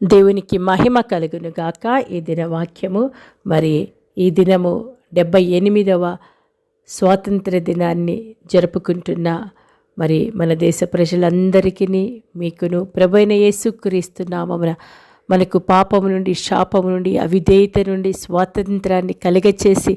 దేవునికి మహిమ కలుగును గాక. ఈ దిన వాక్యము మరి ఈ దినము డెబ్బై ఎనిమిదవ స్వాతంత్ర దినాన్ని జరుపుకుంటున్న మరి మన దేశ ప్రజలందరికీ మీకును ప్రభైన యేసుక్రీస్తు నామమున మనకు పాపము నుండి శాపము నుండి అవిధేయత నుండి స్వాతంత్రాన్ని కలుగచేసి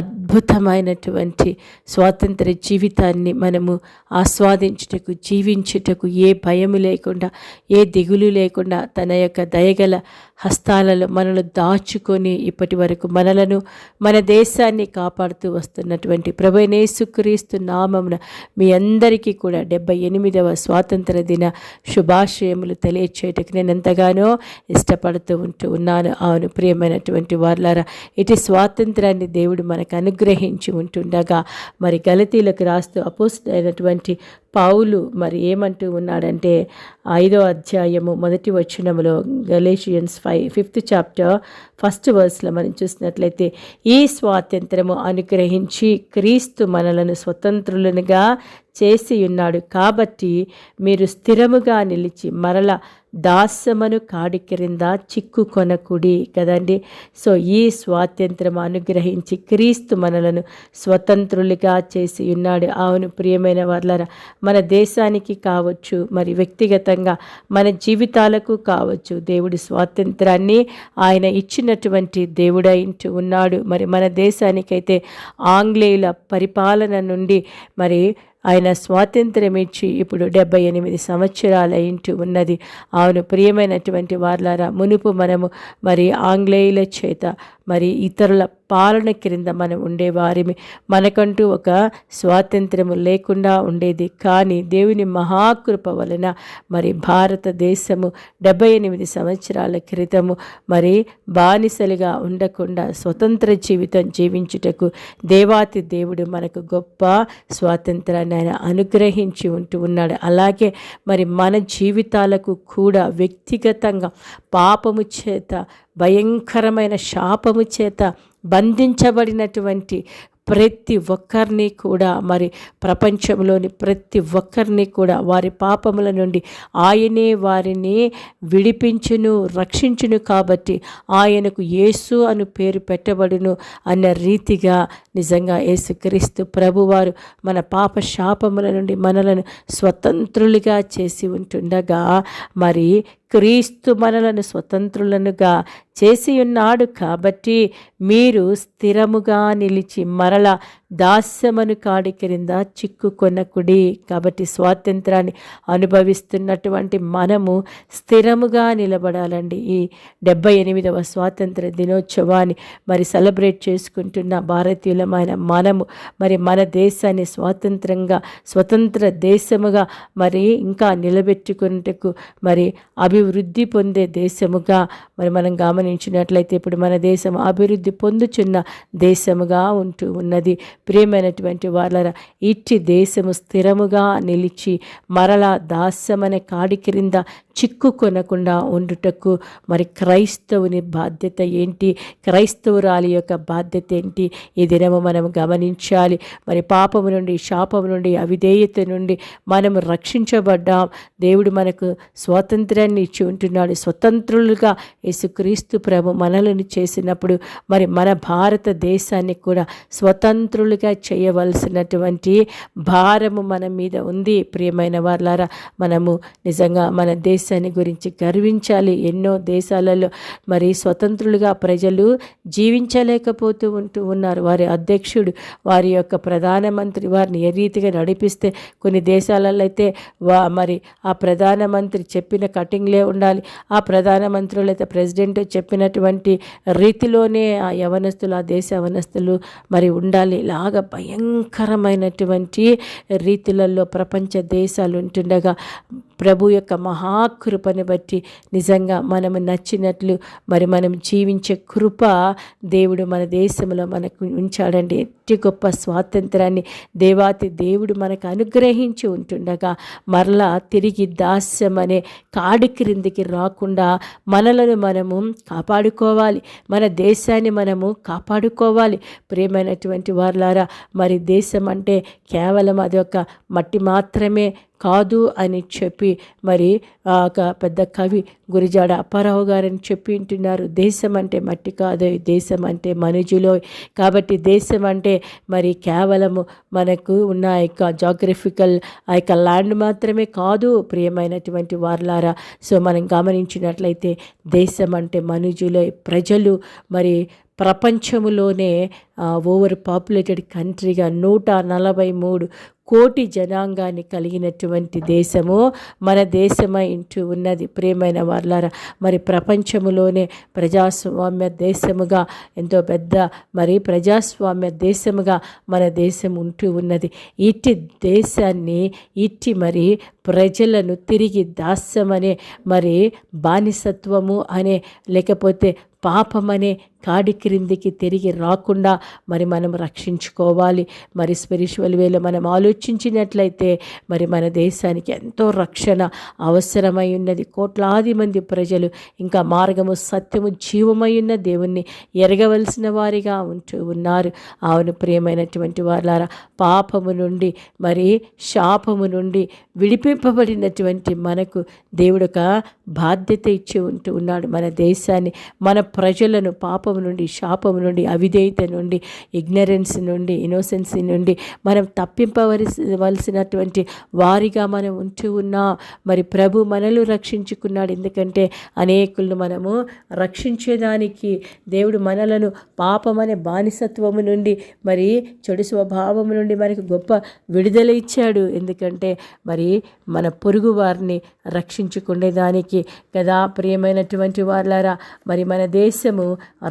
అద్భుతమైనటువంటి స్వాతంత్ర జీవితాన్ని మనము ఆస్వాదించుటకు జీవించుటకు ఏ భయము లేకుండా ఏ దిగులు లేకుండా తన యొక్క దయగల హస్తాలలో మనల్ని దాచుకొని ఇప్పటి వరకు మనలను మన దేశాన్ని కాపాడుతూ వస్తున్నటువంటి ప్రభైనేసుక్రీస్తు నామమున మీ అందరికీ కూడా డెబ్బై ఎనిమిదవ స్వాతంత్ర దిన శుభాశయములు తెలియచేయటకు నేను ఎంతగానో ఇష్టపడుతూ ఉంటూ ఉన్నాను. అవును ప్రియమైనటువంటి వార్లారా ఇటు స్వాతంత్రాన్ని దేవుడు మనకు అనుగ్రహించి ఉంటుండగా మరి గలతీలకు రాస్తూ అపోస్ట్ అయినటువంటి పావులు మరి ఏమంటూ ఉన్నాడంటే ఐదో అధ్యాయము మొదటి వచ్చినములో Galatians five fifth chapter first వర్స్లో మనం చూసినట్లయితే ఈ స్వాతంత్రము అనుగ్రహించి క్రీస్తు మనలను స్వతంత్రులనుగా చేసి ఉన్నాడు కాబట్టి మీరు స్థిరముగా నిలిచి మరల దాస్యమను కాడి క్రింద చిక్కుకొనకుడి కదండి. సో ఈ స్వాతంత్రం అనుగ్రహించి క్రీస్తు మనలను స్వతంత్రులుగా చేసి ఉన్నాడు. అవును ప్రియమైన వర్లరా మన దేశానికి కావచ్చు మరి వ్యక్తిగతంగా మన జీవితాలకు కావచ్చు దేవుడి స్వాతంత్రాన్ని ఆయన ఇచ్చినటువంటి దేవుడైంటూ ఉన్నాడు. మరి మన దేశానికైతే ఆంగ్లేయుల పరిపాలన నుండి మరి ఆయన స్వాతంత్ర్యం ఇచ్చి ఇప్పుడు డెబ్బై ఎనిమిది సంవత్సరాల ఇంటి ఉన్నది. అవును ప్రియమైనటువంటి వార్లారా మునుపు మనము మరి ఆంగ్లేయుల చేత మరి ఇతరుల పాలన క్రింద మనం ఉండేవారిమి. మనకంటూ ఒక స్వాతంత్రము లేకుండా ఉండేది. కానీ దేవుని మహాకృప వలన మరి భారతదేశము డెబ్బై ఎనిమిది సంవత్సరాల క్రితము మరి బానిసలుగా ఉండకుండా స్వతంత్ర జీవితం జీవించుటకు దేవాతి దేవుడు మనకు గొప్ప స్వాతంత్రాన్ని ఆయన అనుగ్రహించి ఉంటూ ఉన్నాడు. అలాగే మరి మన జీవితాలకు కూడా వ్యక్తిగతంగా పాపము చేత భయంకరమైన శాపము చేత బంధించబడినటువంటి ప్రతి ఒక్కరిని కూడా మరి ప్రపంచంలోని ప్రతి ఒక్కరిని కూడా వారి పాపముల నుండి ఆయనే వారిని విడిపించును రక్షించును కాబట్టి ఆయనకు యేసు అను పేరు పెట్టబడును అన్న రీతిగా నిజంగా యేసుక్రీస్తు ప్రభువారు మన పాప శాపముల నుండి మనలను స్వతంత్రులుగా చేసి ఉంటుండగా మరి క్రీస్తు మనలను స్వతంత్రులనుగా చేసి ఉన్నాడు కాబట్టి మీరు స్థిరముగా నిలిచి మరల దాస్యమను కాడి క్రింద చిక్కుకొనకుడి. కాబట్టి స్వాతంత్రాన్ని అనుభవిస్తున్నటువంటి మనము స్థిరముగా నిలబడాలండి. ఈ డెబ్బై ఎనిమిదవ స్వాతంత్ర దినోత్సవాన్ని మరి సెలబ్రేట్ చేసుకుంటున్న భారతీయులమైన మనము మరి మన దేశాన్ని స్వాతంత్రంగా స్వతంత్ర దేశముగా మరి ఇంకా నిలబెట్టుకున్నట్టుకు మరి అభి అభివృద్ధి పొందే దేశముగా మరి మనం గమనించినట్లయితే ఇప్పుడు మన దేశం అభివృద్ధి పొందుచున్న దేశముగా ఉంటూ ఉన్నది. ప్రియమైనటువంటి వాళ్ళ ఇట్టి దేశము స్థిరముగా నిలిచి మరలా దాస్యమనే కాడి క్రింద చిక్కుకొనకుండా ఉండుటకు. మరి క్రైస్తవుని బాధ్యత ఏంటి? క్రైస్తవురాలి యొక్క బాధ్యత ఏంటి? ఈ దినము మనం గమనించాలి. మరి పాపము నుండి శాపము నుండి అవిధేయత నుండి మనము రక్షించబడ్డాం. దేవుడు మనకు స్వాతంత్రాన్ని ఇచ్చి ఉంటున్నాడు. స్వతంత్రులుగా యేసుక్రీస్తు ప్రభు మనలను చేసినప్పుడు మరి మన భారతదేశాన్ని కూడా స్వతంత్రులుగా చేయవలసినటువంటి భారము మన మీద ఉంది. ప్రియమైన వాళ్ళారా మనము నిజంగా మన దేశ దేశాన్ని గురించి గర్వించాలి. ఎన్నో దేశాలలో మరి స్వతంత్రులుగా ప్రజలు జీవించలేకపోతూ ఉంటూ ఉన్నారు. వారి అధ్యక్షుడు వారి యొక్క ప్రధానమంత్రి వారిని ఏ రీతిగా నడిపిస్తే కొన్ని దేశాలలో అయితే వా మరి ఆ ప్రధానమంత్రి చెప్పిన కటింగ్లే ఉండాలి. ఆ ప్రధానమంత్రులు అయితే ప్రెసిడెంట్ చెప్పినటువంటి రీతిలోనే ఆ యవనస్తులు ఆ దేశ యవనస్తులు మరి ఉండాలి. ఇలాగ భయంకరమైనటువంటి రీతులలో ప్రపంచ దేశాలు ఉంటుండగా ప్రభు యొక్క మహాకృపను బట్టి నిజంగా మనము నచ్చినట్లు మరి మనం జీవించే కృప దేవుడు మన దేశంలో మనకు ఉంచాడండి. ఎట్టి గొప్ప స్వాతంత్రాన్ని దేవాతి దేవుడు మనకు అనుగ్రహించి ఉంటుండగా మరలా తిరిగి దాస్యం అనే కాడి క్రిందికి రాకుండా మనలను మనము కాపాడుకోవాలి. మన దేశాన్ని మనము కాపాడుకోవాలి. ప్రియమైనటువంటి వారులారా మరి దేశం అంటే కేవలం అది ఒక మట్టి మాత్రమే కాదు అని చెప్పి మరి ఒక పెద్ద కవి గురిజాడ అప్పారావు గారని చెప్పి ఉంటున్నారు దేశం అంటే మట్టి కాదు దేశం అంటే మనుజులో కాబట్టి దేశం అంటే మరి కేవలము మనకు ఉన్న యొక్క జాగ్రఫికల్ ఆ యొక్క ల్యాండ్ మాత్రమే కాదు ప్రియమైనటువంటి వార్లారా. సో మనం గమనించినట్లయితే దేశం అంటే మనుజులే ప్రజలు మరి ప్రపంచములోనే ఓవర్ పాపులేటెడ్ కంట్రీగా నూట నలభై మూడు కోటి జనాంగాన్ని కలిగినటువంటి దేశము. మన దేశమై ఇంటూ ఉన్నది. ప్రేమైన వాళ్ళారా మరి ప్రపంచములోనే ప్రజాస్వామ్య దేశముగా ఎంతో పెద్ద మరి ప్రజాస్వామ్య దేశముగా మన దేశం ఉంటూ ఉన్నది. ఇట్టి దేశాన్ని ఇట్టి మరి ప్రజలను తిరిగి దాస్యమనే మరి బానిసత్వము అనే లేకపోతే పాపమనే కాడి క్రిందికి తిరిగి రాకుండా మరి మనం రక్షించుకోవాలి. మరి స్పిరిచువల్ వేలో మనం ఆలోచించినట్లయితే మరి మన దేశానికి ఎంతో రక్షణ అవసరమై ఉన్నది. కోట్లాది మంది ప్రజలు ఇంకా మార్గము సత్యము జీవమై ఉన్న దేవుణ్ణి ఎరగవలసిన వారిగా ఉంటూ ఉన్నారు. అవును ప్రియమైనటువంటి వారులారా పాపము నుండి మరి శాపము నుండి విడిపింపబడినటువంటి మనకు దేవుడు ఒక బాధ్యత ఇచ్చి ఉంటూ ఉన్నాడు. మన దేశాన్ని మన ప్రజలను పాప పాపము నుండి శాపము నుండి అవిధేయత నుండి ఇగ్నరెన్స్ నుండి ఇన్నోసెన్సీ నుండి మనం తప్పింపవలసినటువంటి వారిగా మనం ఉంటూ ఉన్నా మరి ప్రభు మనలు రక్షించుకున్నాడు. ఎందుకంటే అనేకులను మనము రక్షించేదానికి దేవుడు మనలను పాపమనే బానిసత్వము నుండి మరి చెడు స్వభావము నుండి మనకు గొప్ప విడుదల ఇచ్చాడు. ఎందుకంటే మరి మన పొరుగు వారిని రక్షించుకునేదానికి కదా ప్రియమైనటువంటి వాళ్ళారా మరి మన దేశము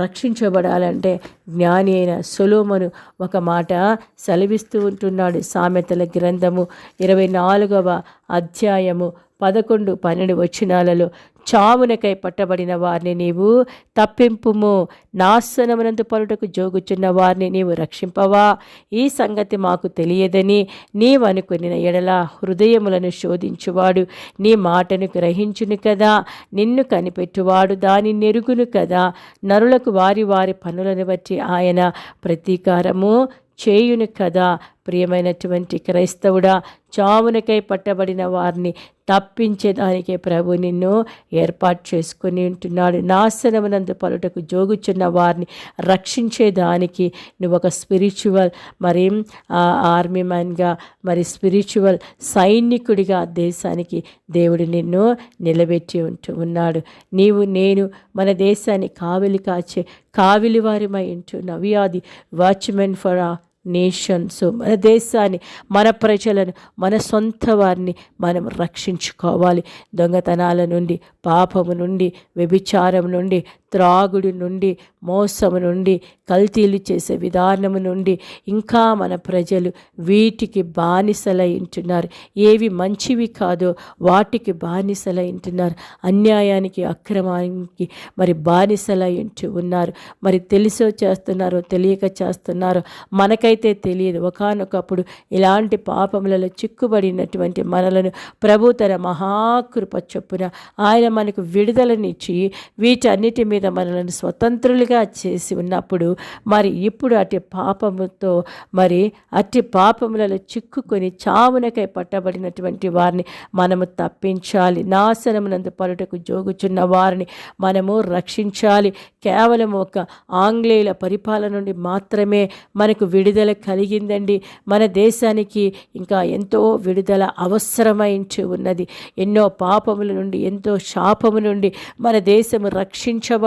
రక్షించబడాలంటే జ్ఞాని అయిన సులోమను ఒక మాట సెలవిస్తూ ఉంటున్నాడు సామెతల గ్రంథము ఇరవై నాలుగవ అధ్యాయము పదకొండు పన్నెండు వచ్చినాలలో చావునకై పట్టబడిన వారిని నీవు తప్పింపుము. నాశనమునందు పలుటకు జోగుచున్న వారిని నీవు రక్షింపవా. ఈ సంగతి మాకు తెలియదని నీవనుకుని ఎడల హృదయములను శోధించువాడు. నీ మాటను గ్రహించును కదా. నిన్ను కనిపెట్టువాడు దాని నెరుగును కదా. నరులకు వారి వారి పనులను బట్టి ఆయన ప్రతీకారము చేయును కదా. ప్రియమైనటువంటి క్రైస్తవుడా చావునకై పట్టబడిన వారిని తప్పించేదానికే ప్రభు నిన్ను ఏర్పాటు చేసుకుని ఉంటున్నాడు. నాశనమునందు పలుటకు జోగుచున్న వారిని రక్షించేదానికి నువ్వు ఒక స్పిరిచువల్ మరి ఆర్మీ మ్యాన్గా మరి స్పిరిచువల్ సైనికుడిగా దేశానికి దేవుడు నిన్ను నిలబెట్టి ఉంటూ ఉన్నాడు. నీవు నేను మన దేశాన్ని కావిలి కాచే కావిలి వారిమై ఉంటున్న వ్యాధి వాచ్మెన్ ఫర్ ఆ నేషన్స్ మన దేశాన్ని మన ప్రజలను మన సొంత వారిని మనం రక్షించుకోవాలి. దొంగతనాల నుండి పాపము నుండి వ్యభిచారం నుండి త్రాగుడి నుండి మోసము నుండి కల్తీలు చేసే విధానము నుండి ఇంకా మన ప్రజలు వీటికి బానిసలయింటున్నారు ఏవి మంచివి కాదో వాటికి బానిసలయింటున్నారు అన్యాయానికి అక్రమానికి మరి బానిసలై ఉన్నారు. మరి తెలిసో చేస్తున్నారో తెలియక చేస్తున్నారో మనకైతే తెలియదు. ఒకనొకప్పుడు ఇలాంటి పాపములలో చిక్కుబడినటువంటి మనలను ప్రభు తన మహాకృప చొప్పున ఆయన మనకు విడుదలనిచ్చి వీటన్నిటి మీద మనల్ని స్వతంత్రులుగా చేసి ఉన్నప్పుడు మరి ఇప్పుడు అట్టి పాపముతో మరి అట్టి పాపములలో చిక్కుకొని చావునకై పట్టబడినటువంటి వారిని మనము తప్పించాలి. నాశనమునందు పలుటకు జోగుచున్న వారిని మనము రక్షించాలి. కేవలం ఒక ఆంగ్లేయుల పరిపాలన నుండి మాత్రమే మనకు విడుదల కలిగిందండి. మన దేశానికి ఇంకా ఎంతో విడుదల అవసరమైంచి ఉన్నది. ఎన్నో పాపముల నుండి ఎంతో శాపము నుండి మన దేశము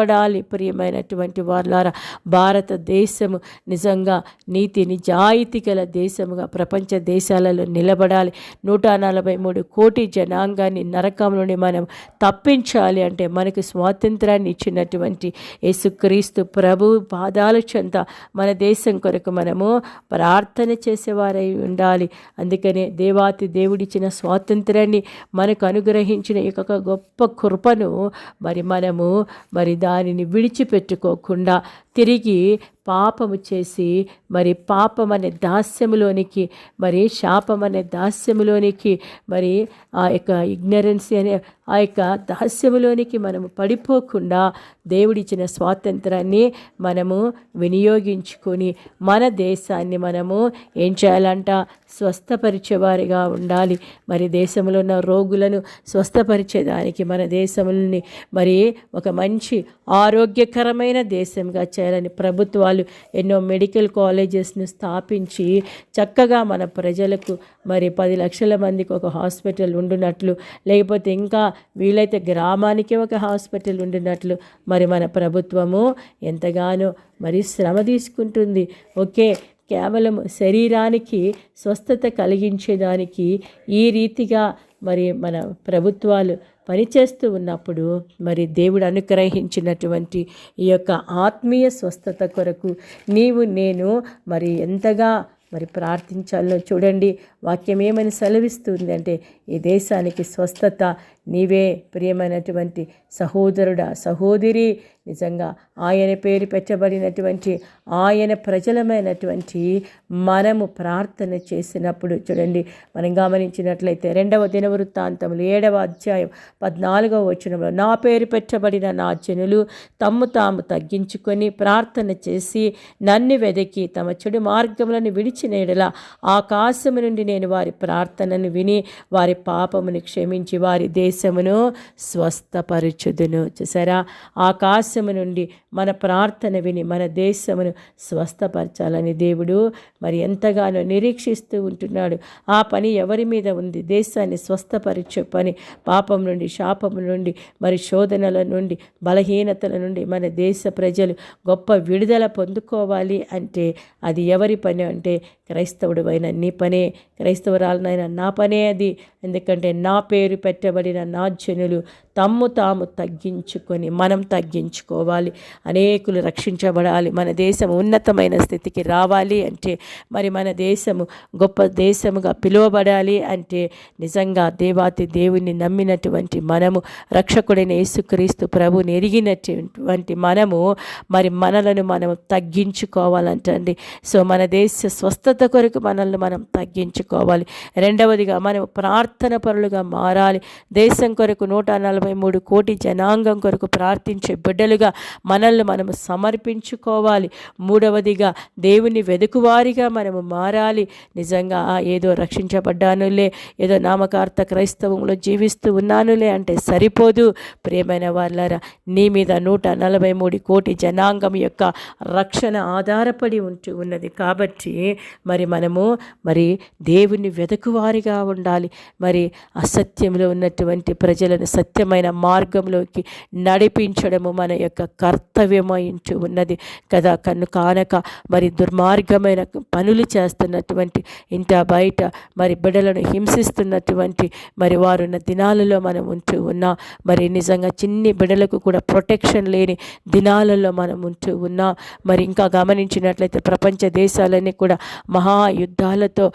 పడాలి ప్రియమైనటువంటి వారులారా. భారతదేశము నిజంగా నీతి నిజాయితీ గల దేశముగా ప్రపంచ దేశాలలో నిలబడాలి. నూట నలభై మూడు కోటి జనాంగాన్ని నరకం నుండి మనం తప్పించాలి అంటే మనకు స్వాతంత్రాన్ని ఇచ్చినటువంటి యేసుక్రీస్తు ప్రభు పాదాల చెంత మన దేశం కొరకు మనము ప్రార్థన చేసేవారై ఉండాలి. అందుకనే దేవాతి దేవుడిచ్చిన స్వాతంత్రాన్ని మనకు అనుగ్రహించిన యొక్క గొప్ప కృపను మరి మనము మరి దా దానిని విడిచిపెట్టుకోకుండా తిరిగి పాపము చేసి మరి పాపం అనే దాస్యములోనికి మరి శాపం అనే దాస్యములోనికి మరి ఆ యొక్క ఇగ్నరెన్సీ అనే ఆ యొక్క దాస్యములోనికి మనము పడిపోకుండా దేవుడిచ్చిన స్వాతంత్రాన్ని మనము వినియోగించుకొని మన దేశాన్ని మనము ఏం చేయాలంట? స్వస్థపరిచేవారిగా ఉండాలి. మరి దేశంలో ఉన్న రోగులను స్వస్థపరిచేదానికి మన దేశంని మరి ఒక మంచి ఆరోగ్యకరమైన దేశంగా చేయాలని ప్రభుత్వాలు ఎన్నో మెడికల్ కాలేజెస్ను స్థాపించి చక్కగా మన ప్రజలకు మరి పది లక్షల మందికి ఒక హాస్పిటల్ ఉండునట్లు లేకపోతే ఇంకా వీలైతే గ్రామానికి ఒక హాస్పిటల్ ఉండినట్లు మరి మన ప్రభుత్వము ఎంతగానో మరి శ్రమ తీసుకుంటుంది. ఓకే కేవలం శరీరానికి స్వస్థత కలిగించేదానికి ఈ రీతిగా మరి మన ప్రభుత్వాలు పనిచేస్తూ ఉన్నప్పుడు మరి దేవుడు అనుగ్రహించినటువంటి ఈ యొక్క ఆత్మీయ స్వస్థత కొరకు నీవు నేను మరి ఎంతగా మరి ప్రార్థించాలో చూడండి. వాక్యం ఏమని సెలవిస్తుంది అంటే ఈ దేశానికి స్వస్థత నీవే ప్రియమైనటువంటి సహోదరుడా సహోదరి. నిజంగా ఆయన పేరు పెట్టబడినటువంటి ఆయన ప్రజలమైనటువంటి మనము ప్రార్థన చేసినప్పుడు చూడండి మనం గమనించినట్లయితే రెండవ దినవృత్తాంతములు ఏడవ అధ్యాయం పద్నాలుగవ వచనంలో నా పేరు పెట్టబడిన నా జనులు తమ్ము తాము తగ్గించుకొని ప్రార్థన చేసి నన్ను వెదకి తమ చెడు మార్గములను విడిచిన ఎడల ఆకాశము నుండి నేను వారి ప్రార్థనను విని వారి పాపమును క్షమించి వారి దేశమును స్వస్థపరచుదును. చూసారా? ఆకాశము నుండి మన ప్రార్థన విని మన దేశమును స్వస్థపరచాలని దేవుడు మరి ఎంతగానో నిరీక్షిస్తూ ఉంటున్నాడు. ఆ పని ఎవరి మీద ఉంది? దేశాన్ని స్వస్థపరిచే పని పాపం నుండి శాపం నుండి మరి శోధనల నుండి బలహీనతల నుండి మన దేశ ప్రజలు గొప్ప విడుదల పొందుకోవాలి అంటే అది ఎవరి పని అంటే క్రైస్తవుడు అయిన నీ పనే. క్రైస్తవురాలనైనా నా పనే అది. ఎందుకంటే నా పేరు పెట్టబడిన నా జనులు తమ్ము తాము తగ్గించుకొని మనం తగ్గించుకోవాలి. అనేకులు రక్షించబడాలి. మన దేశం ఉన్నతమైన స్థితికి రావాలి అంటే మరి మన దేశము గొప్ప దేశముగా పిలువబడాలి అంటే నిజంగా దేవాతి దేవుని నమ్మినటువంటి మనము రక్షకుడైన యేసుక్రీస్తు ప్రభుని ఎరిగినటువంటి మనము మరి మనలను మనం తగ్గించుకోవాలంటండి. సో మన దేశ స్వస్థత కొరకు మనల్ని మనం తగ్గించుకోవాలి. రెండవదిగా మనం ప్రార్థన పరులుగా మారాలి. దేశం కొరకు నూట నలభై మూడు కోటి జనాంగం కొరకు ప్రార్థించే బిడ్డలుగా మనల్ని మనము సమర్పించుకోవాలి. మూడవదిగా దేవుని వెదుకువారిగా మనము మారాలి. నిజంగా ఏదో రక్షించబడ్డానులే ఏదో నామకార్థ క్రైస్తవంలో జీవిస్తూ ఉన్నానులే అంటే సరిపోదు. ప్రియమైన వాళ్ళరా నీ మీద నూట నలభై మూడు కోటి జనాంగం యొక్క రక్షణ ఆధారపడి ఉంటూ ఉన్నది కాబట్టి మరి మనము మరి దేవుని వెదకువారిగా ఉండాలి. మరి అసత్యంలో ఉన్నటువంటి ప్రజలను సత్యం సత్యమైన మార్గంలోకి నడిపించడము మన యొక్క కర్తవ్యమై ఉన్నది. కదా కన్ను కానక మరి దుర్మార్గమైన పనులు చేస్తున్నటువంటి ఇంట బయట మరి బిడ్డలను హింసిస్తున్నటువంటి మరి వారున్న దినాలలో మనం ఉంటూ ఉన్నా మరి నిజంగా చిన్ని బిడ్డలకు కూడా ప్రొటెక్షన్ లేని దినాలలో మనం ఉంటూ ఉన్నా మరి ఇంకా గమనించినట్లయితే ప్రపంచ దేశాలన్నీ కూడా మహాయుద్ధాలతో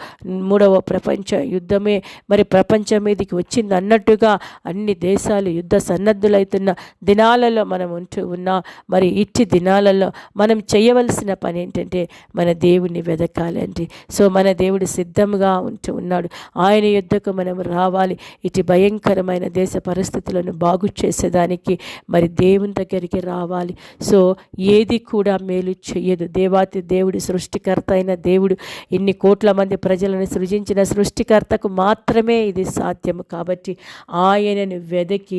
మూడవ ప్రపంచ యుద్ధమే మరి ప్రపంచం మీదకి వచ్చింది అన్నట్టుగా అన్ని దేశాలు యుద్ధ సన్నద్ధులైతున్న దినాలలో మనం ఉంటూ ఉన్నాం మరి ఇట్టి దినాలలో మనం చేయవలసిన పని ఏంటంటే మన దేవుణ్ణి వెదకాలండి. సో మన దేవుడు సిద్ధంగా ఉంటూ ఉన్నాడు. ఆయన యుద్ధకు మనం రావాలి. ఇటు భయంకరమైన దేశ పరిస్థితులను బాగు చేసేదానికి మరి దేవుని దగ్గరికి రావాలి. సో ఏది కూడా మేలు చెయ్యదు. దేవాతి దేవుడి సృష్టికర్త అయిన దేవుడు ఇన్ని కోట్ల మంది ప్రజలను సృజించిన సృష్టికర్తకు మాత్రమే ఇది సాధ్యము. కాబట్టి ఆయనను వెదకి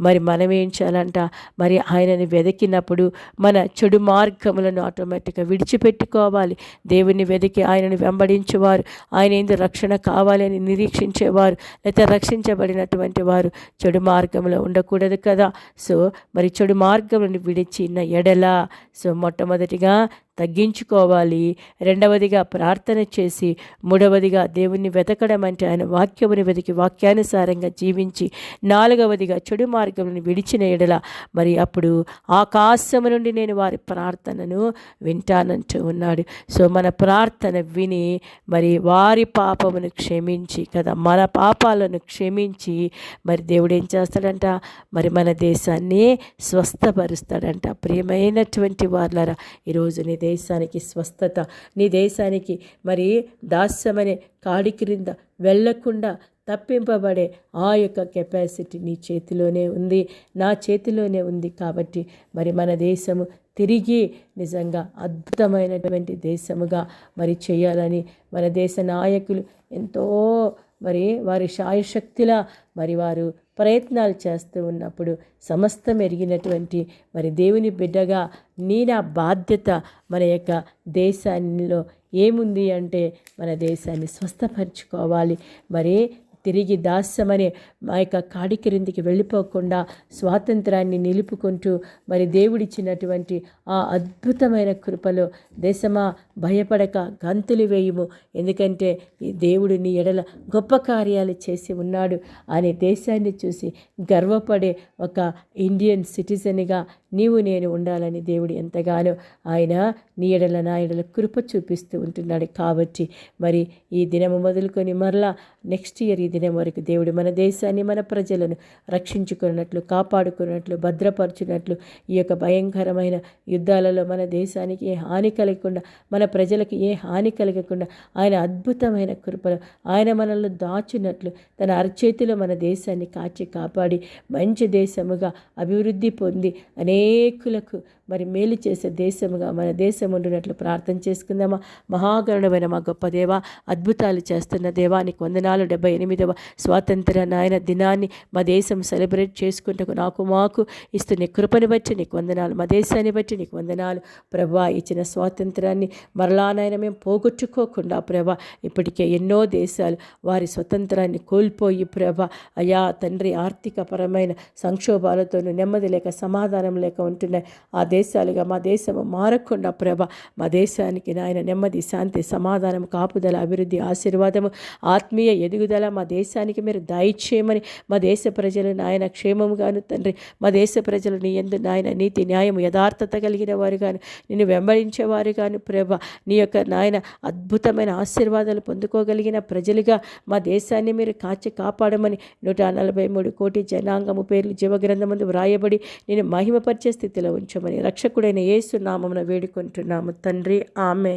మరి మనం ఏం చేయాలంట? మరి ఆయనని వెదకినప్పుడు మన చెడు మార్గములను ఆటోమేటిక్గా విడిచిపెట్టుకోవాలి. దేవుని వెతికి ఆయనను వెంబడించేవారు. ఆయన ఏంది రక్షణ కావాలని నిరీక్షించేవారు. లేకపోతే రక్షించబడినటువంటి వారు చెడు మార్గంలో ఉండకూడదు కదా. సో మరి చెడు మార్గములను విడిచిన ఎడల. సో మొట్టమొదటిగా తగ్గించుకోవాలి. రెండవదిగా ప్రార్థన చేసి మూడవదిగా దేవుణ్ణి వెతకడం అంటే ఆయన వాక్యముని వెతికి వాక్యానుసారంగా జీవించి నాలుగవదిగా చెడు మార్గములను విడిచిన ఎడల మరి అప్పుడు ఆకాశము నుండి నేను వారి ప్రార్థనను వింటానంటూ ఉన్నాడు. సో మన ప్రార్థన విని మరి వారి పాపమును క్షమించి కదా మన పాపాలను క్షమించి మరి దేవుడు ఏం చేస్తాడంట? మరి మన దేశాన్ని స్వస్థపరుస్తాడంట. ప్రియమైనటువంటి వాళ్ళరా ఈరోజు నీ దేశానికి స్వస్థత నీ దేశానికి మరి దాస్యమనే కాడి క్రింద వెళ్ళకుండా తప్పింపబడే ఆ యొక్క కెపాసిటీ నీ చేతిలోనే ఉంది. నా చేతిలోనే ఉంది కాబట్టి మరి మన దేశము తిరిగి నిజంగా అద్భుతమైనటువంటి దేశముగా మరి చేయాలని మన దేశ నాయకులు ఎంతో మరి వారి శాయశక్తిలా మరి వారు ప్రయత్నాలు చేస్తూ ఉన్నప్పుడు సమస్తం ఎరిగినటువంటి మరి దేవుని బిడ్డగా నీ నా బాధ్యత మన యొక్క దేశాల్లో ఏముంది అంటే మన దేశాన్ని స్వస్థపరచుకోవాలి. మరి తిరిగి దాస్యమనే మా యొక్క కాడి క్రిందికి వెళ్ళిపోకుండా స్వాతంత్రాన్ని నిలుపుకుంటూ మరి దేవుడిచ్చినటువంటి ఆ అద్భుతమైన కృపలో దేశమా భయపడక గంతులు వేయుము. ఎందుకంటే ఈ దేవుడు నీ ఎడల గొప్ప కార్యాలు చేసి ఉన్నాడు అనే దేశాన్ని చూసి గర్వపడే ఒక ఇండియన్ సిటిజన్గా నీవు నేను ఉండాలని దేవుడు ఎంతగానో ఆయన నీ ఎడల నా ఎడల కృప చూపిస్తూ ఉంటున్నాడు కాబట్టి మరి ఈ దినము మొదలుకొని మరలా నెక్స్ట్ ఇయర్ ఈ దినం వరకు దేవుడు మన దేశాన్ని మన ప్రజలను రక్షించుకున్నట్లు కాపాడుకున్నట్లు భద్రపరచున్నట్లు ఈ యొక్క భయంకరమైన యుద్ధాలలో మన దేశానికి ఏ హాని కలగకుండా మన ప్రజలకు ఏ హాని కలగకుండా ఆయన అద్భుతమైన కృపలు ఆయన మనల్ని దాచున్నట్లు తన అరచేతిలో మన దేశాన్ని కాచి కాపాడి మంచి దేశముగా అభివృద్ధి పొంది అనే అనేకులకు మరి మేలు చేసే దేశముగా మన దేశం ఉండినట్లు ప్రార్థన చేసుకుందామా? మహాగరుణమైన మా గొప్ప దేవ అద్భుతాలు చేస్తున్న దేవానికి వందనాలు. డెబ్బై ఎనిమిదవ స్వాతంత్ర నాయన దినాన్ని మా దేశం సెలబ్రేట్ చేసుకుంటకు నాకు మాకు ఇస్తున్న కృపని బట్టి నీకు వందనాలు. మా దేశాన్ని బట్టి నీకు వందనాలు. ప్రభా ఇచ్చిన స్వాతంత్రాన్ని మరలా మేము పోగొట్టుకోకుండా ప్రభా ఇప్పటికే ఎన్నో దేశాలు వారి స్వతంత్రాన్ని కోల్పోయి ప్రభ అయా తండ్రి ఆర్థికపరమైన సంక్షోభాలతోనూ నెమ్మది లేక సమాధానం లేక ఉంటున్నాయి ఆ దేశాలుగా మా దేశము మారకుండా ప్రభ మా దేశానికి నాయన నెమ్మది శాంతి సమాధానం కాపుదల అభివృద్ధి ఆశీర్వాదము ఆత్మీయ ఎదుగుదల మా దేశానికి మీరు దయచేయమని మా దేశ ప్రజలు నాయన క్షేమముగాను తండ్రి మా దేశ ప్రజలు నీ ఎందు నాయన నీతి న్యాయం యథార్థత కలిగిన వారు గాను నిన్ను వెంబడించేవారు గాను ప్రభ నీ యొక్క నాయన అద్భుతమైన ఆశీర్వాదాలు పొందుకోగలిగిన ప్రజలుగా మా దేశాన్ని మీరు కాచి కాపాడమని నూట నలభై మూడు కోటి జనాంగము పేర్లు జీవగ్రంథమందు వ్రాయబడి నేను మహిమపరిచే స్థితిలో ఉంచమని రక్షకుడైన యేసు నామమున వేడుకుంటున్నాము. తండ్రి ఆమె